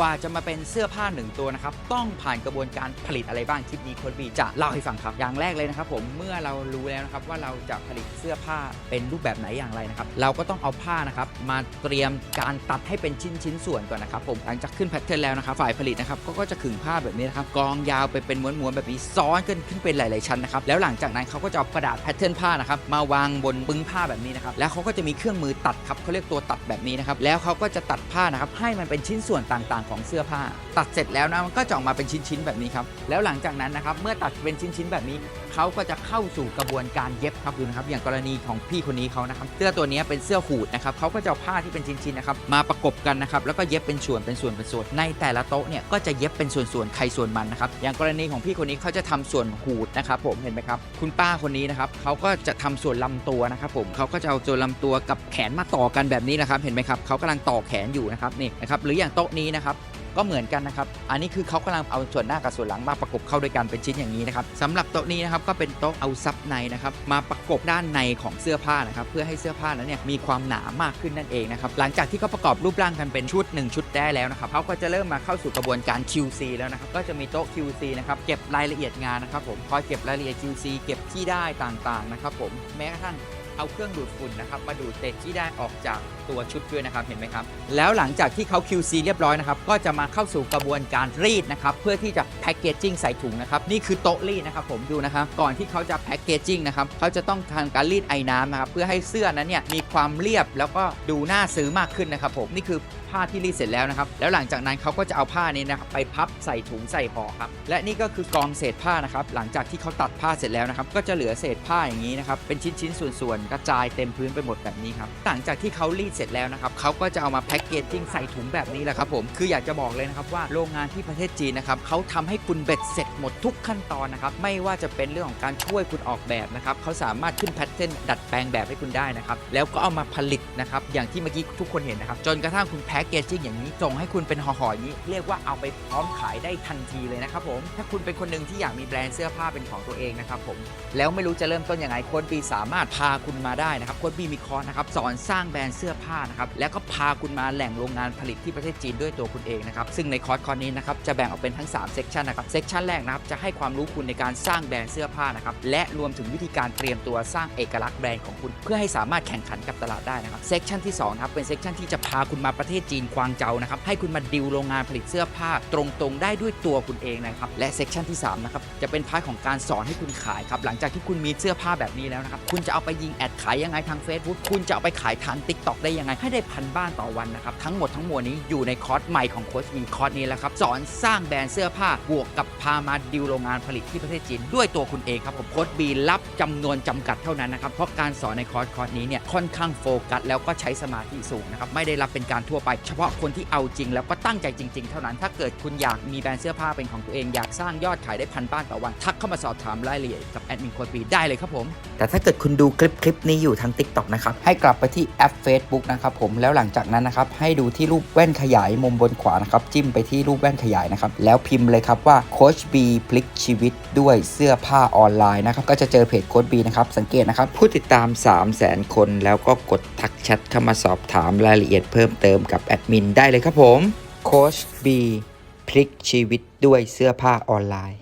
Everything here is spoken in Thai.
กว่าจะมาเป็นเสื้อผ้าหนึ่งตัวนะครับ ต้องผ่านกระบวนการผลิตอะไรบ้างคลิปนี้โค้ดบีจะเล่าให้ฟังครับ อย่างแรกเลยนะครับผมเมื่อเรารู้แล้วนะครับว่าเราจะผลิตเสื้อผ้าเป็นรูปแบบไหนอย่างไรนะครับ เราก็ต้องเอาผ้านะครับมาเตรียมการตัดให้เป็นชิ้นชิ้นส่วนก่อนนะครับผมหลังจากขึ้นแพทเทิร์นแล้วนะครับฝ่ายผลิตนะครับก็ก็จะขึงผ้าแบบนี้นะครับกองยาวไปเป็นม้วนๆแบบนี้ซ้อนกันขึ้นเป็นหลาย ๆชั้นนะครับแล้วหลังจากนั้นเขาก็จะเอากระดาษแพทเทิร์นผ้านะครับมาวางบนปึ้งผ้าแบบนี้นะครับแล้วเขาก็จะมีเครื่องมือตัดครับเขาเรียกตัวตัดแบบนี้นะครับแล้วเขาก็จะตัดผ้านะครับให้มันเป็นชิ้นส่วนต่างของเสื้อผ้า ตัดเสร็จแล้วนะมันก็จะออกมาเป็นชิ้นๆแบบนี้ครับแล้วหลังจากนั้นนะครับเมื่อตัดเป็นชิ้นๆแบบนี้เขาก็จะเข้าสู่กระบวนการเย็บครับดูนะครับอย่างกรณีของพี่คนนี้เขานะครับเสื้อตัวนี้เป็นเสื้อหูดนะครับเขาก็จะเอาผ้าที่เป็นชิ้นๆนะครับมาประกบกันนะครับแล้วก็เย็บเป็นส่วนเป็นส่วนเป็นส่วนในแต่ละโต๊ะเนี่ยก็จะเย็บเป็นส่วนๆใครส่วนมันนะครับอย่างกรณีของพี่คนนี้เขาจะทำส่วนหูดนะครับผมเห็นไหมครับคุณป้าคนนี้นะครับเขาก็จะทำส่วนลำตัวนะครับผมเขาก็จะเอาส่วนลำตัวกับแขนมาต่อกันแบบนี้นะครับเห็นไหมครับเขากำลังต่อแขนอยู่นะครับนี่นะครับหรืออย่างโต๊ะนี้นะครับ ก็เหมือนกันนะครับ อันนี้คือเขากำลังเอาส่วนหน้ากับส่วนหลังมาประกบเข้าด้วยกันเป็นชิ้นอย่างนี้นะครับสำหรับโต๊ะนี้นะครับก็เป็นโต๊ะเอาซับในนะครับมาประกบด้านในของเสื้อผ้านะครับเพื่อให้เสื้อผ้านั้นเนี่ยมีความหนามากขึ้นนั่นเองนะครับหลังจากที่เขาประกอบรูปร่างกันเป็นชุด 1 ชุดได้แล้วนะครับเขาก็จะเริ่มมาเข้าสู่กระบวนการ QC แล้วนะครับก็จะมีโต๊ะ QC นะครับเก็บรายละเอียดงานนะครับผมคอยเก็บรายละเอียด QC เก็บที่ได้ต่างๆนะครับผมแม้กระทั่ง เอาเครื่องดูดฝุ่นนะครับมาดูดเศษที่ได้ออกจากตัวชุดด้วยนะครับเห็นไหมครับ แล้วหลังจากที่เขา QC เรียบร้อยนะครับก็จะมาเข้าสู่กระบวนการรีดนะครับเพื่อที่จะแพ็กเกจจิ้งใส่ถุงนะครับนี่คือโต๊ะรีดนะครับผมดูนะครับก่อนที่เขาจะแพ็กเกจจิ้งนะครับเขาจะต้องทำการรีดไอ้น้ำนะครับเพื่อให้เสื้อนั้นเนี่ยมีความเรียบแล้วก็ดูน่าซื้อมากขึ้นนะครับผมนี่คือ ผ้าที่รีดเสร็จแล้วนะครับ แล้วหลังจากนั้นเขาก็จะเอาผ้านี้นะครับไปพับใส่ถุงใส่ห่อครับ และนี่ก็คือกองเศษผ้านะครับ หลังจากที่เขาตัดผ้าเสร็จแล้วนะครับ ก็จะเหลือเศษผ้าอย่างนี้นะครับ เป็นชิ้นๆส่วนๆกระจายเต็มพื้นไปหมดแบบนี้ครับ หลังจากที่เขารีดเสร็จแล้วนะครับเขาก็จะเอามาแพ็กเกจจิ้งใส่ถุงแบบนี้แหละครับผม คืออยากจะบอกเลยนะครับว่าโรงงานที่ประเทศจีนนะครับเขาทำให้คุณเบ็ดเสร็จหมดทุกขั้นตอนนะครับ ไม่ว่าจะเป็นเรื่องของการช่วยคุณออกแบบนะครับเขาสามารถขึ้นแพทเทิร์นดัดแปลงแบบให้คุณได้นะครับ แล้วก็เอามาผลิตนะครับ อย่างที่เมื่อกี้ทุกคนเห็นนะครับ จนกระทั่งคุณแพ็กเกจจิ้งอย่างนี้ส่งให้คุณเป็นห่อๆอยนี้ เรียกว่าเอาไปพร้อมขายได้ทันทีเลยนะครับผม ถ้าคุณเป็นคนหนึ่งที่อยากมีแบรนด์เสื้อผ้าเป็นของตัวเองนะครับผม แล้วไม่รู้จะเริ่มต้นยังไงโค้ดบีสามารถพาคุณมาได้นะครับโค้ดบีมีคอร์สนะครับสอนสร้างแบรนด์เสื้อผ้านะครับแล้วก็พาคุณมาแหล่งโรงงานผลิตที่ประเทศจีนด้วยตัวคุณเองนะครับซึ่งในคอร์สคอร์สนี้นะครับจะแบ่งออกเป็นทั้ง3เซกชันนะครับเซกชันแรกนะครับจะให้ความรู้คุณในการสร้างแบรนด์เสื้อผ้านะครับและรวมถึงวิธีการเตรียมตัวสร้างเอกลักษณ์แบรนด์ของคุณ เพื่อให้สามารถแข่งขันกับตลาดได้นะครับเซกชันที่2ครับเป็นเซกชันที่จะพาคุณมาประเทศจีนกวางเจานะครับให้คุณมาดิวโรงงานผลิตเสื้อผ้าตรงๆ ได้ด้วยตัวคุณเองนะครับและเซกชันที่3นะครับจะเป็นพาร์ทของการสอนให้คุณขายครับหลังจากที่คุณมีเสื้อผ้าแบบนี้แล้วนะครับคุณจะเอาไปยิงแอดขายยังไงทาง Facebook คุณจะเอาไปขายทาง Tik t o k ได้ยังไงให้ได้พันบ้านต่อวันนะครับทั้งหมดทั้งมวลนี้อยู่ในคอร์สใหม่ของโค้ชมีคอร์สนี้แล้วครับสอนสร้างแบรนด์เสื้อผ้าบวกกับพามาดิวโรงงานผลิตที่ประเทศจีนด้วยตัวคุณเองครับผมโค้ชบีรับจำนวนจำกัดเท่านั้นนะครับเพราะการสอนในคอร์สคอร์สนี้เนี่ยค่อนข้างโฟกัสแล้วก็ใช้สมาธิสูงนะครับไม่ได้รับเป็นการทั่วไปเฉพาะคนที่เอาจริง แล้วก็ตั้งใจจริง ๆ เท่านั้น ถ้าเกิดคุณอยากมีแบรนด์เสื้อผ้าเป็นของตัวเองอยากสร้างยอดขายได้พันบ้านต่อวัน ทักเข้ามาสอบถามรายละเอียดกับแอดมินโค้ชบีได้เลยครับผม แต่ถ้าเกิดคุณดูคลิปคลิปนี้อยู่ทาง TikTok นะครับให้กลับไปที่แอป Facebook นะครับผมแล้วหลังจากนั้นนะครับให้ดูที่รูปแว่นขยายมุมบนขวานะครับจิ้มไปที่รูปแว่นขยายนะครับแล้วพิมพ์เลยครับว่าโคชบีพลิกชีวิตด้วยเสื้อผ้าออนไลน์นะครับก็จะเจอเพจโคชบีนะครับสังเกตนะครับผู้ติดตาม 3 0 0แสนคน แล้วก็กดทักแชทเข้ามาสอบถามรายละเอียดเพิ่มเติมกับแอดมินได้เลยครับผมโคชบีพลิกชีวิตด้วยเสื้อผ้าออนไลน์